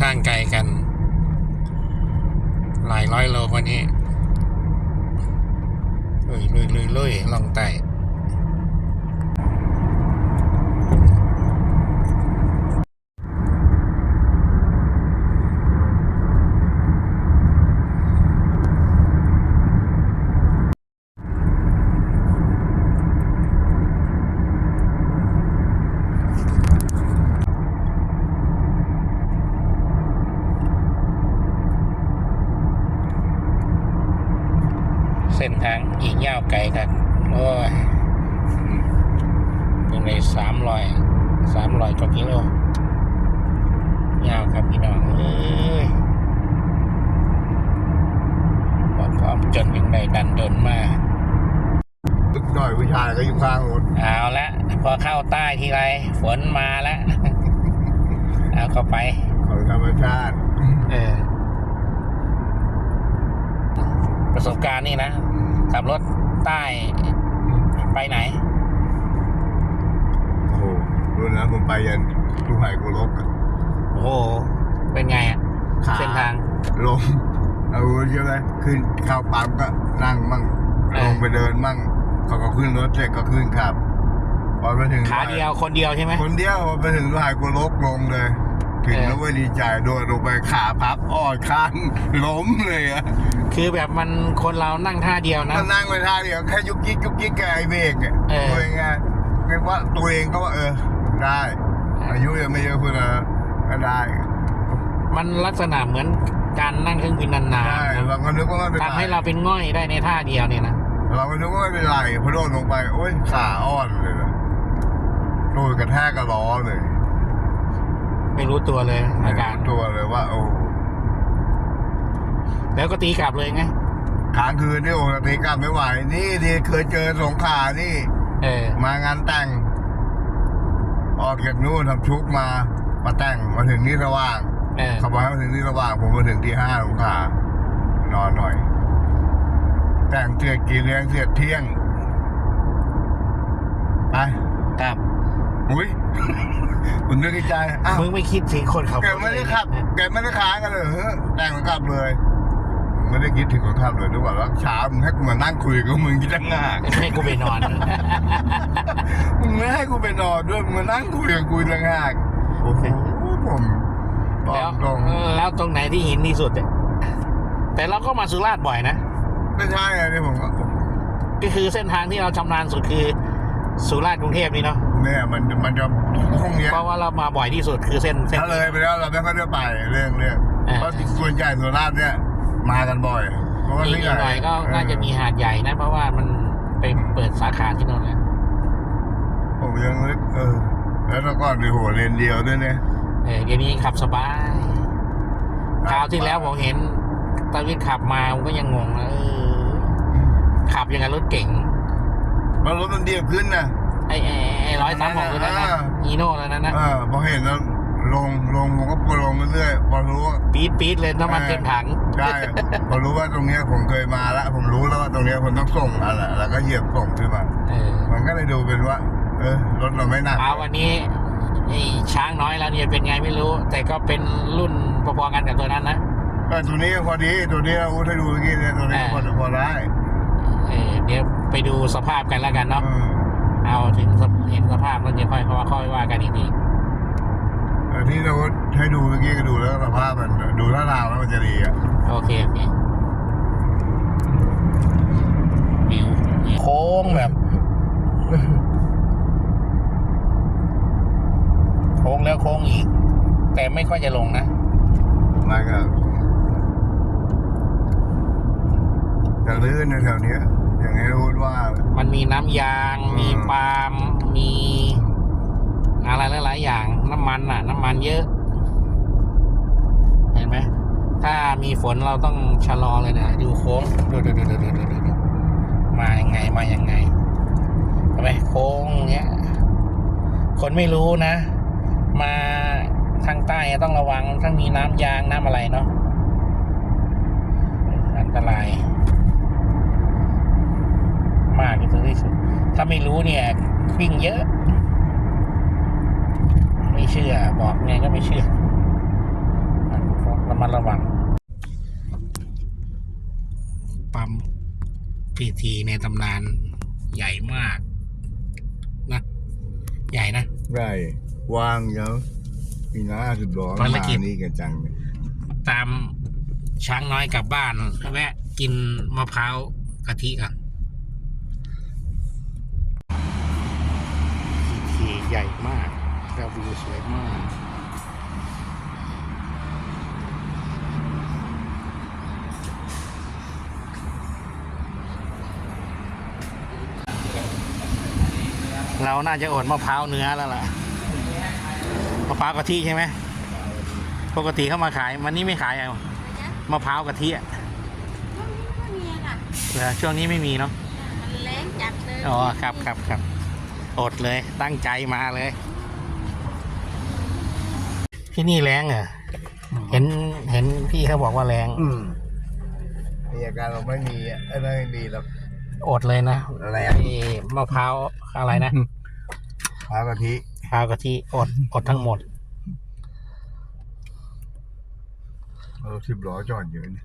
ทางไกลกัน หลายร้อยโลวันนี้ลุยลุยลุยลุยลองไต่เส้นทางอีกยาวไกลกันโอ้ยยังในสามร้อยสามร้อยกว่ากิโลยาวครับพี่น้องเอ้ยบอกพร้อมจนยังได้ดันโดนมาตึกหน่อยผู้ชายก็อยู่ข้างรถเอาละพอเข้าใต้ทีไรฝนมาแล้วเอาเข้าไปของธรรมชาติเออประสบการณ์นี่นะ ขับรถใต้ไปไหน โอ้โหรุ่นนั้นผมไปยันลูกไห่กุลกอะโอ้โห เป็นไงอะขา เส้นทาง ลงเอาใช่ไหมขึ้นเข้าปั๊มก็นั่งมั่งเออ ลงไปเดินมั่งเขาก็ขึ้นรถเสร็จก็ขึ้นขับพอไปถึงขาเดียวคนเดียวใช่ไหมคนเดียวพอไปถึงลูกไห่กุลกลงเลย ถึงเออแล้วเว้ยดีใจโดดลงไปขาพับอ่อนข้างล้มเลยอะคือแบบมันคนเรานั่งท่าเดียวนะมันนั่งไปท่าเดียวแค่ยุกยิกยุกยิกกับไอ้เบรกอะเออตัวเองไงเรียกว่าตัวเองก็ว่าเออ ได้ อายุยังไม่เยอะคุณนะก็ได้ มันลักษณะเหมือนการนั่งเครื่องบินนานใช่ๆเราก็นึกว่าไม่เป็นไรทำให้เราเป็นง่อยได้ในท่าเดียวเนี่ยนะเราก็นึกว่าไม่เป็นไรพอโดนลงไปโอ้ยขาอ่อนเลยนะโดนกระแทกกระล้อเลย ไม่รู้ตัวเลย อาการตัวเลยว่า โอ้แล้วก็ตีกลับเลยไงค้างคืนนี่โอ้ตีกลับไม่ไหว นี่ที่เคยเจอสงขลานี่ เออ มางานแต่ง ออกจากนู่นทำชุกมา มาแต่งมาถึงนี่สว่างเออเขาบอกให้มาถึงนี่สว่าง ผมมาถึงที่ห้าสงขลานอนหน่อย แต่งเสียกินเลี้ยงเสียเที่ยงไปครับอุ้ย คุณนึกในใจอ้าวมึงไม่คิดถึงคนขับแกรถไม่ได้เลยขับแกไม่ได้ค้างกันเลยเหรอแต่งมันกลับเลย ไม่ได้คิดถึงคนขับเลยด้วยว่าแล้วเช้ามึงให้กูมานั่งคุยกับมึงกี่ตั้งหน้าให้กูไปนอนมึงไม่ให้กูไปนอนด้วยมึงมานั่งคุยกับกูต่างหากโอ้โหผมบอแล้วกตรงแล้วตรงไหนที่หินที่สุดเนี่ยแต่เราก็มาสุราษฎร์บ่อยนะไม่ใช่ไงนี่ผมก็ก็คือเส้นทางที่เราชำนาญสุดคือสุราษฎร์กรุงเทพนี่เนาะ เนี่ยมันมันจะห้องเนี้ยเพราะว่าเรามาบ่อยที่สุดคือเส้นเส้น ถ้าเลยไปแล้วเราไม่ค่อยได้ไปเรื่องเรื่องเออเพราะส่วนใหญ่สุราษฎร์เนี่ย มากันบ่อยเพราะว่าอีที่กหน่อยก็น่าจะมีหาดใหญ่นะ เพราะว่ามันไปเปิดสาขาที่นั่นแหละผมยังนึกเออ แล้วแต่ก่อนในหัวเลนเดียวด้วยเนี่ย เออเดี๋ยวนี้ขับสบายคราวที่แล้วผมเห็นตาวิทขับมาผมก็ยังงงนะเออขับยังไงรถเก๋งแล้วรถมันเดียบขึ้นนะ ไอ้ไอ้ไอ้ร้อยสามหกตัวนั้นนะอ่า อีโน่แล้วนั้นนะ เออพอเห็นแล้วลงลงผมก็ปลงเรื่อยๆพอรู้ว่า ปี๊ดปี๊ดเลยน้ำมันเต็มถัง ใช่พอรู้ว่าตรงเนี้ยผมเคยมาแล้ว ผมรู้แล้วว่าตรงเนี้ยผมต้องส่งอะไรแล้วก็เหยียบส่งขึ้นมาเออมันก็เลยดูเป็นว่า เออรถเราไม่หนักเอาวันนี้ไอ้ช้างน้อยแล้วเนี่ยเป็นไงไม่รู้ แต่ก็เป็นรุ่นพอๆกันกับตัวนั้นนะแต่ตัวนี้พอดีตัวนี้เราให้ดูเมื่อกี้เนี่ยตัวนี้พอพอได้เออเดี๋ยวไปดูสภาพกันแล้วกันเนาะเออ เอาถึงสภเห็นสภาพแล้วเดี๋ยวค่อยค่อยค่อยว่ากันอีกทีแต่ที่เราให้ดูเมื่อกี้ก็ดูแล้วสภาพมันดูท่าทางแล้วมันจะดีอะโอเคโอเควิวโค้งแบบโค้งแล้วโค้งอีก แต่ไม่ค่อยจะลงนะไม่ก็จะลื่นนะแถวเนี้ย อย่างนี้พูดว่า มันมีน้ำยาง อืม มีปาล์มมี อะไรหลายๆอย่าง น้ำมันอะ น้ำมันเยอะ เห็นไหม ถ้ามีฝนเราต้องชะลอเลยนะ ดูโค้ง ดูดูดูดูดูดูดูมายังไง มายังไงเห็นไหมโค้งเนี้ย คนไม่รู้นะ มาทางใต้ต้องระวังทั้งมีน้ำยางน้ำอะไรเนาะ อันตราย มากที่สุดที่สุด ถ้าไม่รู้เนี่ยวิ่งเยอะ ไม่เชื่อบอกไงก็ไม่เชื่ออระมัดระวัง ปั๊มพีทีในตำนานใหญ่มาก นะ ใหญ่นะ ได้วางเยอะปีหน้าสุดร้อนภารมากิจ นี่กันจังเนี่ยตามช้างน้อยกลับบ้านแวะกินมะพร้าวกะทิกันที ใหญ่มากแล้ววิวสวยมาก เราน่าจะอดมะพร้าวเนื้อแล้วล่ะมะพร้าวกะทิใช่ไหมปกติเข้ามาขายมันนี่ไม่ขายอะมะพร้าวกะทิอะช่วงนี้ไม่มีอะค่ะเหรอช่วงนี้ไม่มีเนาะมันแรงจัดเลยอ๋อครับครับครับ อดเลย ตั้งใจมาเลย ที่นี่แรงเหรอเห็นเห็นพี่เขาบอกว่าแรงอืมมีอาการเราไม่มีอะไอ้นั่นไม่มีหรอกอดเลยนะแรงไอ้มะพร้าวอะไรนะพากะทิมะพร้าวกะทิอดอดทั้งหมดเราสิบล้อจอดอยู่เนี่ย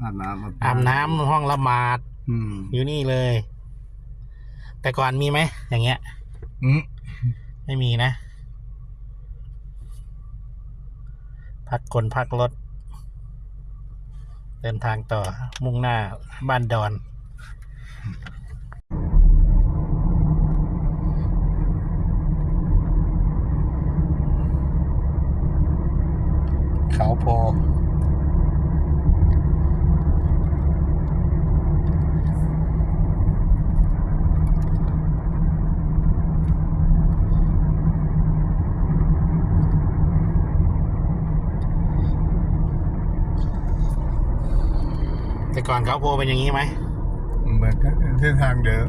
อาบน้ำอาบน้ำห้องละหมาด อืมอยู่นี่เลย แต่ก่อนมีไหมอย่างเงี้ยอืมไม่มีนะ พักคนพักรถ เดินทางต่อมุ่งหน้าบ้านดอน เขาโพ ก่อนเขาโพเป็นอย่างนี้ไหมเหมือนกันเส้นทางเดิม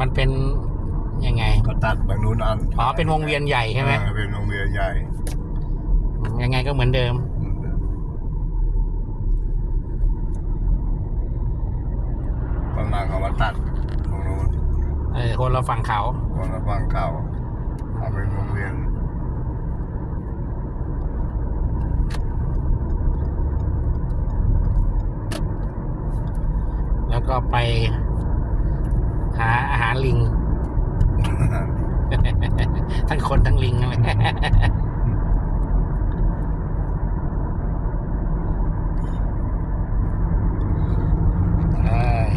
มันเป็นยังไงก็ตัดบางนู้นอันอ๋อเป็นวงเวียนใหญ่ใช่ไหมเออเป็นวงเวียนใหญ่ ยังไงก็เหมือนเดิม ตอนหลังเขามาตัดตรงนู้นเออคนเราฝั่งเขาคนละฝั่งเก่าเอาเป็นวงเวียน แล้ว ก็ไป หาอาหารลิง ทั้งคนทั้งลิงนั่นแหละ เอ้ย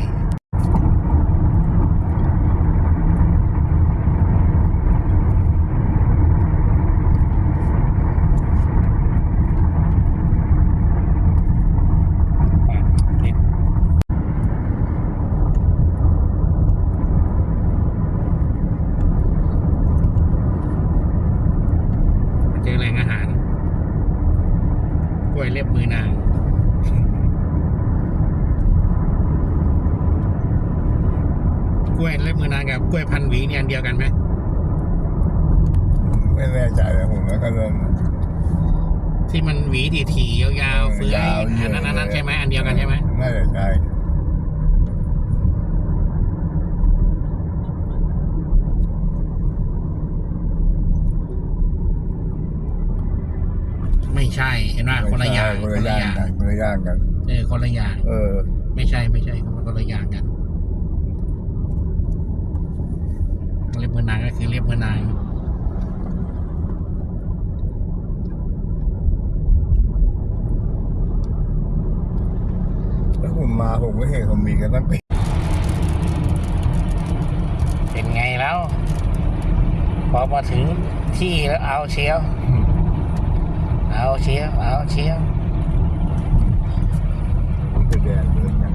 นิดเจอแหล่งอาหาร กล้วยเล็บมือนาง กล้วยเล็บมือนางกับกล้วยพั นหวีเนี่ยอันเดียวกันไหมไม่แน่ใจเลยผมแล้วก็เริ่ม ที่มันหวีถี่ๆยาวๆเฟื้อยยาวเยอัอะนนั้นอันนั้นใช่ไหมอันเดียวกันใช่ไหมน่าจะใช่ไม่ใช่เห็นไหมคนละอย่างคนละอย่างกันคนละอย่างกัน เออคนละอย่าง เออ ไม่ใช่ไม่ใช่มันคนละอย่างกัน เล็บมือนางก็คือเล็บมือนางแล้วผมมาผมก็เห็นเขามีกันตั้งปีเป็นไงแล้ว พอมาถึงที่แล้วเอาเชียว เอาเชียว เอาเชียว ผมจะแดงเลยนะ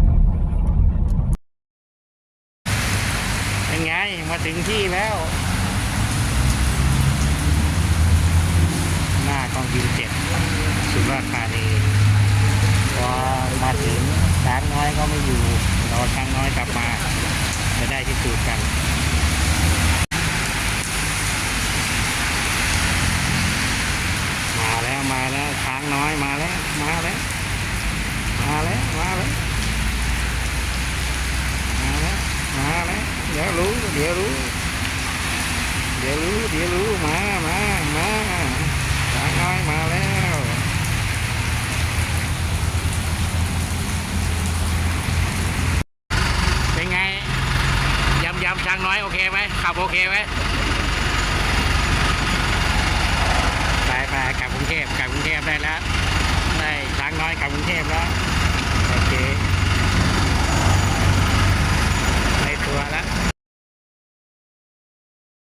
เป็นไง มา ถึงที่แล้ว หน้ากองบินเจ็ดสุราษฎร์ธานีพอมาถึงช้างน้อยก็ไม่อยู่รอช้างน้อยกลับมาจะได้ที่สูจกันมาแล้วมาแล้วช้างน้อยมาแล้วมาแล้วมาแล้วมาแล้วมาแล้วมาแล้ว เดี๋ยวรู้ เดี๋ยวรู้ เดี๋ยวรู้ เดี๋ยวรู้ มา มา มาสางน้อยมาแล้วเป็นไงยำยำช้างน้อยโอเคไหมขับโอเคไหมไปไปกลับกรุงเทพกลับกรุงเทพได้แล้วได้ช้างน้อยกลับกรุงเทพแล้วโอเค ในตัวแล้ว